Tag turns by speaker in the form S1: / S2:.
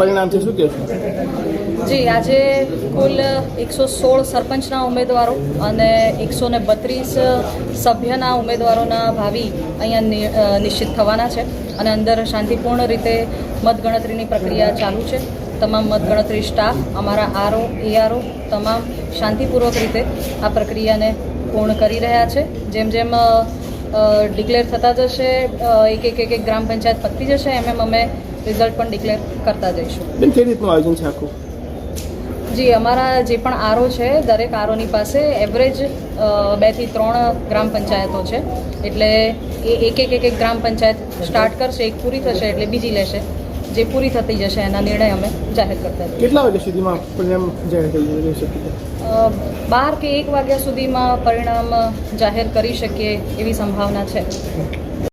S1: પરિણામ છે, શું કહેશો
S2: જી, આજે કુલ એકસો સોળ સરપંચના ઉમેદવારો અને એકસો ને બત્રીસ સભ્યના ઉમેદવારોના ભાવિ અહીંયા નિશ્ચિત થવાના છે અને અંદર શાંતિપૂર્ણ રીતે મતગણતરીની પ્રક્રિયા ચાલુ છે. તમામ મતગણતરી સ્ટાફ, અમારા આરઓ, એઆરઓ તમામ શાંતિપૂર્વક રીતે આ પ્રક્રિયાને પૂર્ણ કરી રહ્યા છે. જેમ જેમ ડિક્લેર થતા જશે એક એક એક એક ગ્રામ પંચાયત પતી જશે એમ એમ અમે રિઝલ્ટ પણ ડિક્લેર કરતા જઈશું.
S1: બેન કઈ રીતનું આયોજન છે આખું?
S2: જી અમારા જે પણ આરો છે દરેક આરોની પાસે એવરેજ બેથી ત્રણ ગ્રામ પંચાયતો છે. એટલે એ એક એક એક એક ગ્રામ પંચાયત સ્ટાર્ટ કરશે એક પૂરી થશે એટલે બીજી લેશે. જે પૂરી થતી જશે એના નિર્ણય અમે જાહેર કરતા
S1: કેટલા વાગ્યા સુધીમાં પરિણામ જાહેર થઈ
S2: અ, બાર કે એક વાગ્યા સુધીમાં પરિણામ જાહેર કરી શકીએ એવી સંભાવના છે.